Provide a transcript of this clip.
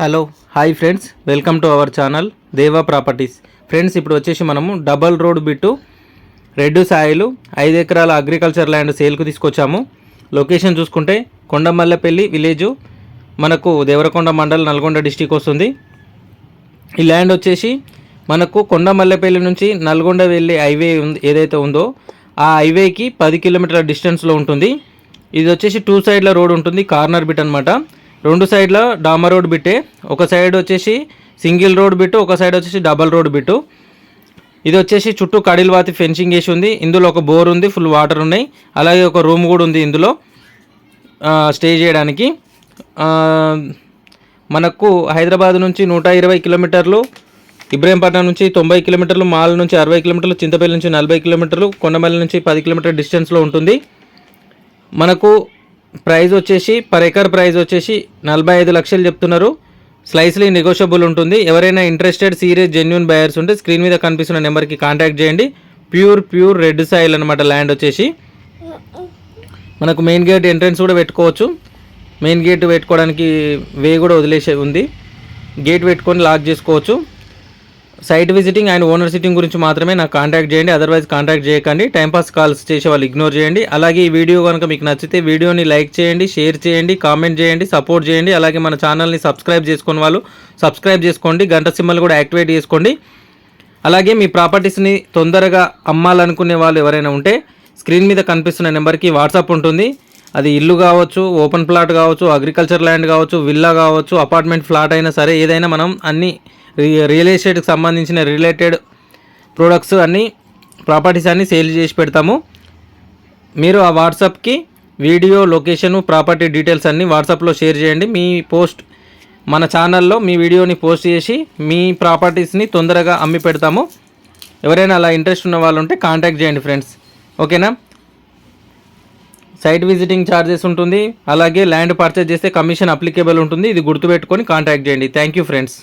Hello hi friends. Welcome to our channel Deva properties. Friends ఇప్పుడు వచ్చేసి మనము double road bit red soil ఐదు ఎకరాల అగ్రికల్చర్ ల్యాండ్ సేల్కు తీసుకొచ్చాము. లొకేషన్ చూసుకుంటే కొండమల్లపల్లి విలేజు మనకు దేవరకొండ మండల్ నల్గొండ డిస్టిక్ వస్తుంది. ఈ ల్యాండ్ వచ్చేసి మనకు కొండమల్లపల్లి నుంచి నల్గొండ వెళ్ళే హైవే ఏదైతే ఉందో ఆ హైవేకి పది కిలోమీటర్ల డిస్టెన్స్లో ఉంటుంది. ఇది వచ్చేసి టూ సైడ్ల రోడ్ ఉంటుంది కార్నర్ బిట్ అనమాట రెండు సైడ్ల డామర్ రోడ్ బిట్టే. ఒక సైడ్ వచ్చేసి సింగిల్ రోడ్ బిట్టు ఒక సైడ్ వచ్చేసి డబల్ రోడ్ బిట్టు. ఇది వచ్చేసి చుట్టూ కడిల్వాతి ఫెన్సింగ్ వేసి ఉంది. ఇందులో ఒక బోర్ ఉంది ఫుల్ వాటర్ ఉన్నాయి. అలాగే ఒక రూమ్ కూడా ఉంది ఇందులో స్టే చేయడానికి. మనకు హైదరాబాద్ నుంచి నూట ఇరవై కిలోమీటర్లు ఇబ్రహీంపట్నం నుంచి తొంభై కిలోమీటర్లు మాల్ నుంచి అరవై కిలోమీటర్లు చింతపల్లి నుంచి నలభై కిలోమీటర్లు కొండమల్లి నుంచి పది కిలోమీటర్ డిస్టెన్స్లో ఉంటుంది. మనకు ప్రైస్ వచ్చేసి పర్ ఎకర్ ప్రైస్ వచ్చేసి నలభై ఐదు లక్షలు చెప్తున్నారు. స్లైస్లీ నెగోషియబుల్ ఉంటుంది. ఎవరైనా ఇంట్రెస్టెడ్ సీరియస్ జెన్యున్ బయర్స్ ఉంటే స్క్రీన్ మీద కనిపిస్తున్న నెంబర్కి కాంటాక్ట్ చేయండి. ప్యూర్ ప్యూర్ రెడ్ సాయిల్ అనమాట ల్యాండ్ వచ్చేసి. మనకు మెయిన్ గేట్ ఎంట్రన్స్ కూడా పెట్టుకోవచ్చు. మెయిన్ గేట్ పెట్టుకోవడానికి వే కూడా వదిలేసే ఉంది. గేట్ పెట్టుకొని లాక్ చేసుకోవచ్చు. Site visiting and owner sitting గురించి మాత్రమే నాకు కాంటాక్ట్ చేయండి. అదర్వైజ్ కాంటాక్ట్ చేయకండి. టైంపాస్ కాల్స్ చేసే వాళ్ళు ఇగ్నోర్ చేయండి. అలాగే ఈ వీడియో కనుక మీకు నచ్చితే వీడియోని లైక్ చేయండి షేర్ చేయండి కామెంట్ చేయండి సపోర్ట్ చేయండి. అలాగే మన ఛానల్ని సబ్స్క్రైబ్ చేసుకున్న వాళ్ళు సబ్స్క్రైబ్ చేసుకోండి. గంట సింబల్ కూడా యాక్టివేట్ చేసుకోండి. అలాగే మీ ప్రాపర్టీస్ని తొందరగా అమ్మాలనుకునే వాళ్ళు ఎవరైనా ఉంటే స్క్రీన్ మీద కనిపిస్తున్న నెంబర్కి వాట్సాప్ ఉంటుంది. అది ఇల్లు కావచ్చు ఓపెన్ ప్లాట్ కావచ్చు అగ్రికల్చర్ ల్యాండ్ కావచ్చు విల్లా కావచ్చు అపార్ట్మెంట్ ఫ్లాట్ అయినా సరే ఏదైనా మనం అన్ని రియల్ ఎస్టేట్కి సంబంధించిన రిలేటెడ్ ప్రోడక్ట్స్ అన్నీ ప్రాపర్టీస్ అన్నీ సేల్ చేసి పెడతాము. మీరు ఆ వాట్సాప్కి వీడియో లొకేషను ప్రాపర్టీ డీటెయిల్స్ అన్నీ వాట్సాప్లో షేర్ చేయండి. మీ పోస్ట్ మన ఛానల్లో మీ వీడియోని పోస్ట్ చేసి మీ ప్రాపర్టీస్ని తొందరగా అమ్మి పెడతాము. ఎవరైనా అలా ఇంట్రెస్ట్ ఉన్న వాళ్ళు ఉంటే కాంటాక్ట్ చేయండి ఫ్రెండ్స్ ఓకేనా? సైట్ విజిటింగ్ ఛార్జెస్ ఉంటుంది. అలాగే ల్యాండ్ పర్చేజ్ చేస్తే కమిషన్ అప్లికేబుల్ ఉంటుంది. ఇది గుర్తుపెట్టుకొని కాంటాక్ట్ చేయండి. Thank you friends